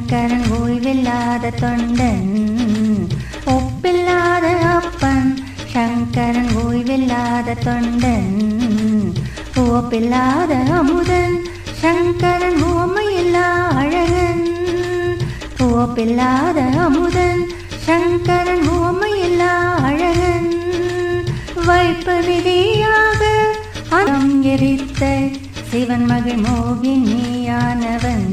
சங்கரன் ஓய்வில்லாத தொண்டன் ஒப்பில்லாத அப்பன். சங்கரன் ஓய்வில்லாத தொண்டன் ஓப்பில்லாத அமுதன். சங்கரன் ஓமையில்லா அழகன் ஓப்பில்லாத அமுதன். சங்கரன் ஓமையில்லா அழகன். வைப்பு விதியாக அறம் எரித்த சிவன் மகள் மோகினியானவன்.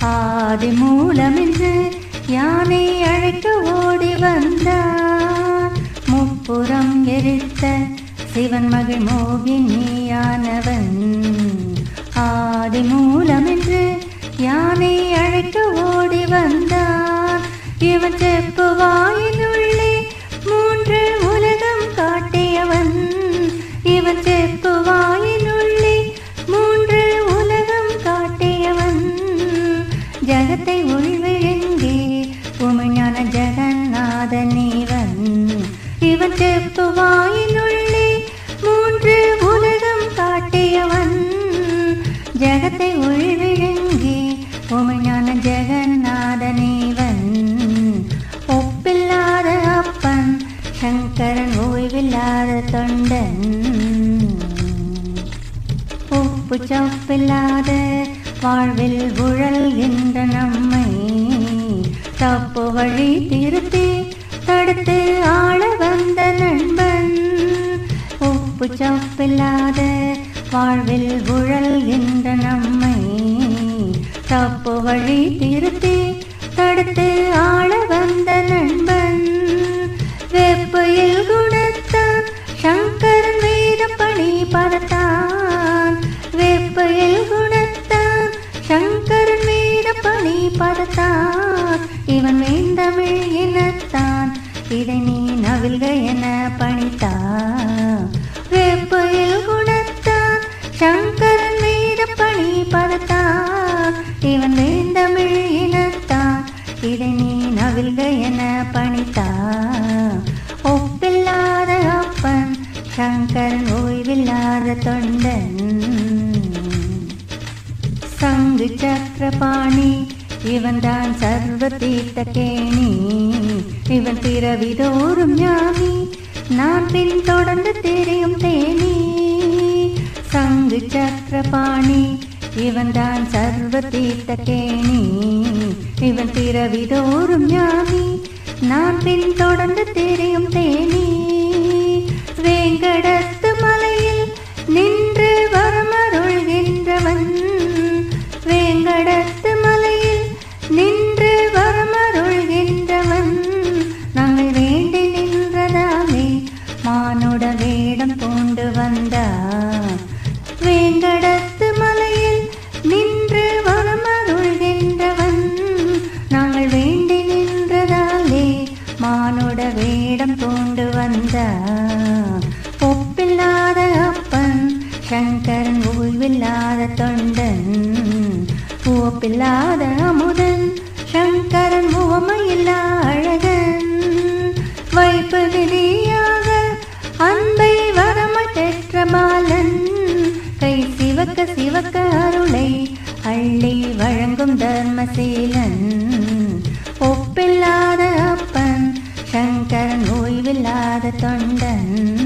ஆதி மூலமென்று யானை அழைக்க ஓடி வந்தார். முப்புறம் எரித்த சிவன் மகள் மோகினியானவன். ஆதி மூலமென்று யானை அழைக்க ஓடி வந்தார். இவன் செப்பு வாயினுள்ள இவன் செப்புவாயினுள்ளே மூன்று உலகம் காட்டியவன். ஜகத்தை உள்விழுங்கி உமைஞான ஜெகநாதனேவன். ஒப்பில்லாத அப்பன் சங்கரன் ஓய்வில்லாத தொண்டன். உப்பு சப்பில்லாத வாழ்வில் உழல்கின்ற நம்மை. தப்பு வழி திருத்தி தடுத்து ஆள வந்த நண்பன். உப்பு சப்பில்லாத வாழ்வில் உழல்கின்ற நம்மை தப்பு வழி திருத்தி தடுத்து ஆள வந்த நண்பன். வெப்பையில் குணத்தான் சங்கரன் வேத பணி பறத்தான். வெப்பையில் குணத்தான் சங்கரன் வேத பணி பறத்தான். இவன் வேந்தமிழ் இதை நீ நவில்க என பணித்தான் வெப்பையில் குணத்தான் சங்கரன் மீது பணி பரத்தான் இவன் வேந்தமிழ் இனத்தான் இதை நீ நவில்க என பணித்தான் ஒப்பில்லாத அப்பன் சங்கரன் ஓய்வில்லாத தொண்டன். சங்கு சக்கரபாணி இவன் தான் சர்வ தீர்த்த கேணி. இவன் பிறவிதோறும் ஞானி. நான் பின் தொடர்ந்து தெரியும் தேனி. சங்கு சக்கரபாணி இவன் தான் சர்வ தீர்த்த கேணி. இவன் பிறவிதோறும் ஞானி. நான் பின் தொடர்ந்து தெரியும் தேனி. வேங்கட வழங்கும் தர்மசீலன் ஒப்பில்லாத அப்பன் சங்கரன் ஓய்வில்லாத தொண்டன்.